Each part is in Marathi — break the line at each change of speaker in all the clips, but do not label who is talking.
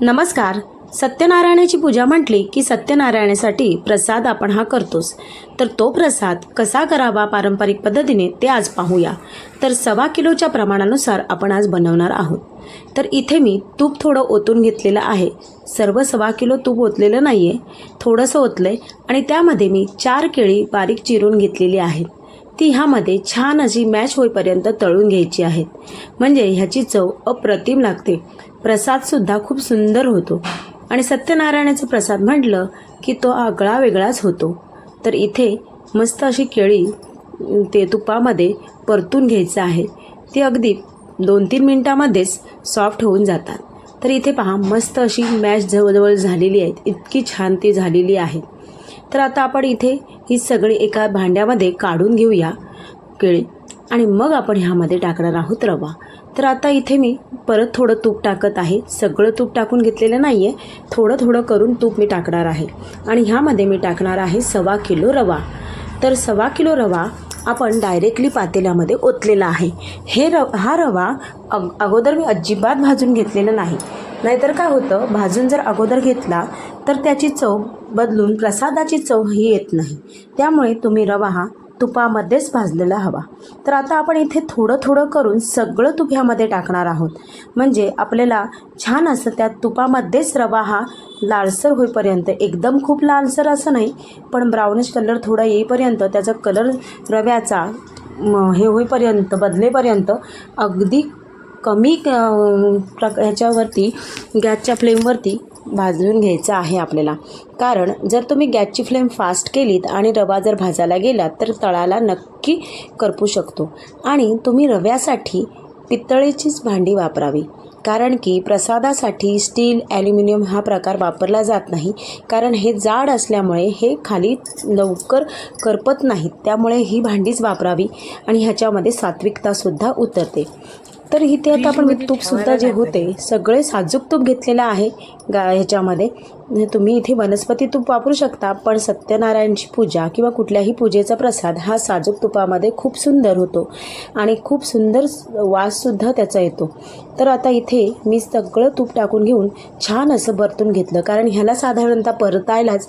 नमस्कार. सत्यनारायणाची पूजा म्हटली की सत्यनारायणासाठी प्रसाद आपण हा करतोच. तर तो प्रसाद कसा करावा पारंपरिक पद्धतीने ते आज पाहूया. तर सव्वा किलोच्या प्रमाणानुसार आपण आज बनवणार आहोत. तर इथे मी तूप थोडं ओतून घेतलेलं आहे. सर्व सव्वा किलो तूप ओतलेलं नाही आहे थोडंसं ओतलं आहे आणि त्यामध्ये मी चार केळी बारीक चिरून घेतलेली आहेत. ती ह्यामध्ये छान अशी मॅच होईपर्यंत तळून घ्यायची आहेत. म्हणजे ह्याची चव अप्रतिम लागते. प्रसादसुद्धा खूप सुंदर होतो. आणि सत्यनारायणाचा प्रसाद म्हटलं की तो आगळा वेगळाच होतो. तर इथे मस्त अशी केळी ते तुपामध्ये परतून घ्यायचं आहे. ती अगदी दोन तीन मिनटामध्येच सॉफ्ट होऊन जातात. तर इथे पहा मस्त अशी मॅश जवळजवळ झालेली आहेत. इतकी छान ती झालेली आहे. तर आता आपण इथे ही सगळी एका भांड्यामध्ये काढून घेऊया केळी. आणि मग आपण ह्यामध्ये टाकणार आहोत रवा. तर आता इथे मी परत थोडं तूप टाकत आहे. सगळं तूप टाकून घेतलेलं नाही आहे थोडं थोडं करून तूप मी टाकणार आहे. आणि ह्यामध्ये मी टाकणार आहे सव्वा किलो रवा. तर सव्वा किलो रवा आपण डायरेक्टली पातेल्यामध्ये ओतलेला आहे. हे र हा रवा अग अगोदर मी अजिबात भाजून घेतलेला नाही. नाहीतर काय होतं भाजून जर अगोदर घेतला तर त्याची चव बदलून प्रसादाची चव ही येत नाही. त्यामुळे तुम्ही रवा हा तुपामध्येच भाजलेला हवा. तर आता आपण इथे थोडं थोडं करून सगळं तूप ह्यामध्ये टाकणार आहोत. म्हणजे आपल्याला छान असं त्या तुपामध्येच रवा हा लालसर होईपर्यंत एकदम खूप लालसर असं नाही पण ब्राउनिश कलर थोडा येईपर्यंत त्याचा कलर रव्याचा हे होईपर्यंत बदलेपर्यंत अगदी कमी प्रक ह्याच्यावरती गॅसच्या फ्लेमवरती भाजून घ्यायचं आहे आपल्याला. कारण जर तुम्ही गॅसची फ्लेम फास्ट केलीत आणि रवा जर भाजायला गेलात तर तळाला नक्की करपू शकतो. आणि तुम्ही रव्यासाठी पितळेचीच भांडी वापरावी. कारण की प्रसादासाठी स्टील ॲल्युमिनियम हा प्रकार वापरला जात नाही. कारण हे जाड असल्यामुळे हे खाली लवकर करपत नाहीत. त्यामुळे ही भांडीच वापरावी आणि ह्याच्यामध्ये सात्विकतासुद्धा उतरते. तर इथे आता आपण तूपसुद्धा जे होते सगळे साजूक तूप घेतलेलं आहे गा ह्याच्यामध्ये. तुम्ही इथे वनस्पती तूप वापरू शकता पण सत्यनारायणची पूजा किंवा कुठल्याही पूजेचा प्रसाद हा साजूक तुपामध्ये खूप सुंदर होतो आणि खूप सुंदर वाससुद्धा त्याचा येतो. तर आता इथे मी सगळं तूप टाकून घेऊन छान असं परतून घेतलं. कारण ह्याला साधारणतः परतायलाच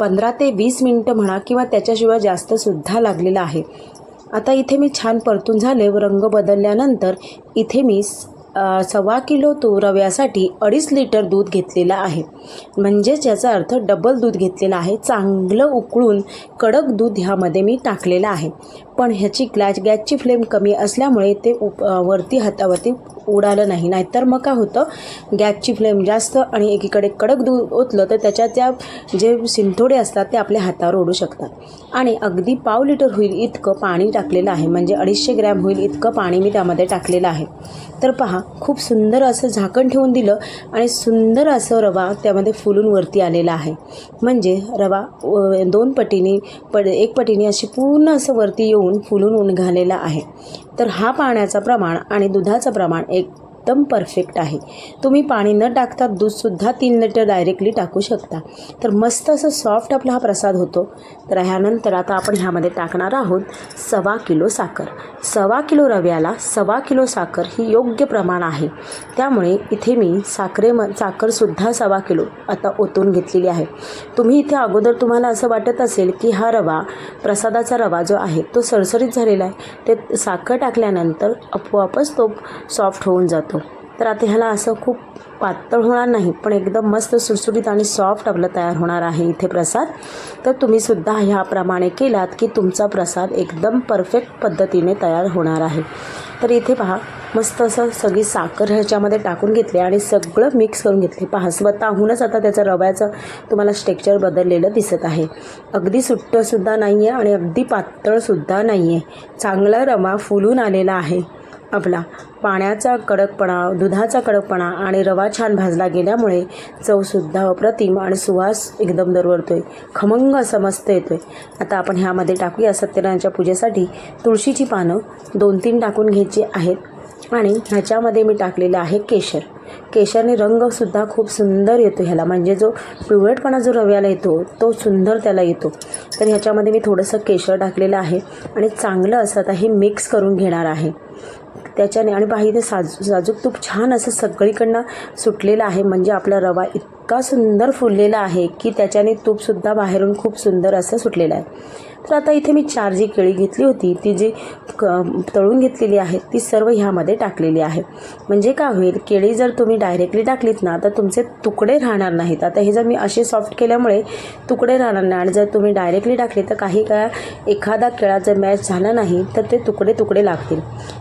पंधरा ते वीस मिनटं म्हणा किंवा त्याच्याशिवाय जास्तसुद्धा लागलेलं आहे. आता इथे मी छान परतून झाले व रंग बदलल्यानंतर इथे मी स- सव्वा किलो तो रव्यासाठी अडीच लिटर दूध घेतलेलं आहे. म्हणजेच याचा अर्थ डबल दूध घेतलेलं आहे. चांगलं उकळून कडक दूध ह्यामध्ये मी टाकलेलं आहे. पण ह्याची ग्लॅस गॅसची फ्लेम कमी असल्यामुळे ते उप वरती हातावरती उडालं नाही. नाहीतर मग काय होतं? गॅसची फ्लेम जास्त आणि एकीकडे कडक दूध ओतलं तर त्याच्या त्या जे सिंथोडे असतात ते आपल्या हातावर ओढू शकतात. आणि अगदी पाव लिटर होईल इतकं पाणी टाकलेलं आहे. म्हणजे अडीचशे ग्रॅम होईल इतकं पाणी मी त्यामध्ये टाकलेलं आहे. तर पहा खूप सुंदर असं झाकण ठेवून दिलं आणि सुंदर असं रवा त्यामध्ये फुलून वरती आलेला आहे. म्हणजे रवा दोन पटीने पड एक पटीने अशी पूर्ण असं वरती येऊन फुलून निघालेला आहे. तर हा पाण्याचं प्रमाण आणि दुधाचं प्रमाण एक एकदम परफेक्ट आहे. तुम्ही पाणी न टाकता दूधसुद्धा तीन लिटर डायरेक्टली टाकू शकता. तर मस्त असं सॉफ्ट आपला हा प्रसाद होतो. तर ह्यानंतर आता आपण ह्यामध्ये टाकणार आहोत सवा किलो साखर. सवा किलो रव्याला सवा किलो साखर ही योग्य प्रमाण आहे. त्यामुळे इथे मी साखरे म साखरसुद्धा सवा किलो आता ओतून घेतलेली आहे. तुम्ही इथे अगोदर तुम्हाला असं वाटत असेल की हा रवा प्रसादाचा रवा जो आहे तो सरसरीत झालेला आहे. ते साखर टाकल्यानंतर आपोआपच तो सॉफ्ट होऊन जातो. तर आता ह्याला असं खूप पातळ होणार नाही पण एकदम मस्त सुटसुटीत आणि सॉफ्ट आपलं तयार होणार आहे इथे प्रसाद. तर तुम्हीसुद्धा ह्याप्रमाणे केलात की तुमचा प्रसाद एकदम परफेक्ट पद्धतीने तयार होणार आहे. तर इथे पहा मस्त असं सगळी साखर ह्याच्यामध्ये टाकून घेतली आणि सगळं मिक्स करून घेतले. पहा स्वतःहूनच आता त्याचं रव्याचं तुम्हाला स्ट्रेक्चर बदललेलं दिसत आहे. अगदी सुट्टंसुद्धा नाही आहे आणि अगदी पातळसुद्धा नाही आहे चांगला रवा फुलून आलेला आहे. आपला. पाण्याचा कडकपणा दुधाचा कडकपणा आणि रवा छान भाजला गेल्यामुळे चवसुद्धा अप्रतिम आणि सुवास एकदम दरवरतो आहे खमंग असं मस्त येतो आहे आता आपण ह्यामध्ये टाकूया सत्यनारायणच्या पूजेसाठी. तुळशीची पानं दोन तीन टाकून घ्यायची आहेत आणि ह्याच्यामध्ये मी टाकलेलं आहे केशर. केशरने रंगसुद्धा खूप सुंदर येतो ह्याला. म्हणजे जो पिवळटपणा जो रव्याला येतो तो सुंदर त्याला येतो. तर ह्याच्यामध्ये मी थोडंसं केशर टाकलेलं आहे आणि चांगलं असं आता हे मिक्स करून घेणार आहे. त्याच्याने आणि बाही ते साज साजूक तूप छान असं सगळीकडनं सुटलेलं आहे. म्हणजे आपला रवा इतका सुंदर फुललेला आहे की त्याच्याने तूपसुद्धा बाहेरून खूप सुंदर असं सुटलेलं आहे. तर आता इथे मी चार जी केळी घेतली होती ती जी क तळून घेतलेली आहे ती सर्व ह्यामध्ये टाकलेली आहे. म्हणजे काय होईल केळी जर तुम्ही डायरेक्टली टाकलीत ना तर तुमचे तुकडे राहणार नाहीत. आता हे जर मी असे सॉफ्ट केल्यामुळे तुकडे राहणार नाही. आणि जर तुम्ही डायरेक्टली टाकले तर काही काळ एखादा केळा जर मॅच झाला नाही तर ते तुकडे तुकडे लागतील.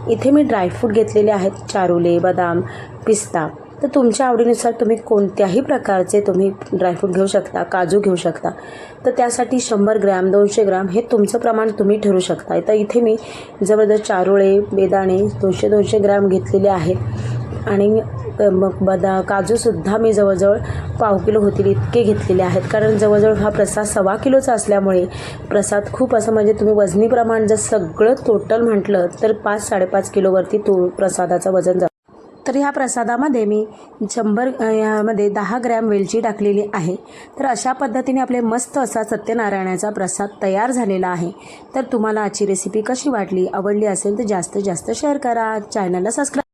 इथे मी ड्रायफ्रूट घेतलेले आहेत. चारोले बदाम पिस्ता. तर तुमच्या आवडीनुसार तुम्ही कोणत्याही प्रकारचे तुम्ही ड्रायफ्रूट घेऊ शकता काजू घेऊ शकता. तर त्यासाठी शंभर ग्रॅम दोनशे ग्रॅम हे तुमचं प्रमाण तुम्ही ठरू शकता. तर इथे मी जवळजवळ चारोळे बेदाणे दोनशे दोनशे ग्रॅम घेतलेले आहेत. आणि मग बदा काजूसुद्धा मी जवळजवळ पाव किलो होतील इतके घेतलेले आहेत. कारण जवळजवळ हा प्रसाद सव्वा किलोचा असल्यामुळे प्रसाद खूप असं म्हणजे तुम्ही वजनी प्रमाण जर सगळं टोटल म्हटलं तर पाच साडेपाच किलोवरती तो प्रसादाचं वजन जातं. तर ह्या प्रसादामध्ये मी शंभर यामध्ये दहा ग्रॅम वेलची टाकलेली आहे. तर अशा पद्धतीने आपले मस्त असा सत्यनारायणाचा प्रसाद तयार झालेला आहे. तर तुम्हाला आजची रेसिपी कशी वाटली आवडली असेल तर जास्तीत जास्त शेअर करा. चॅनलला सबस्क्राईब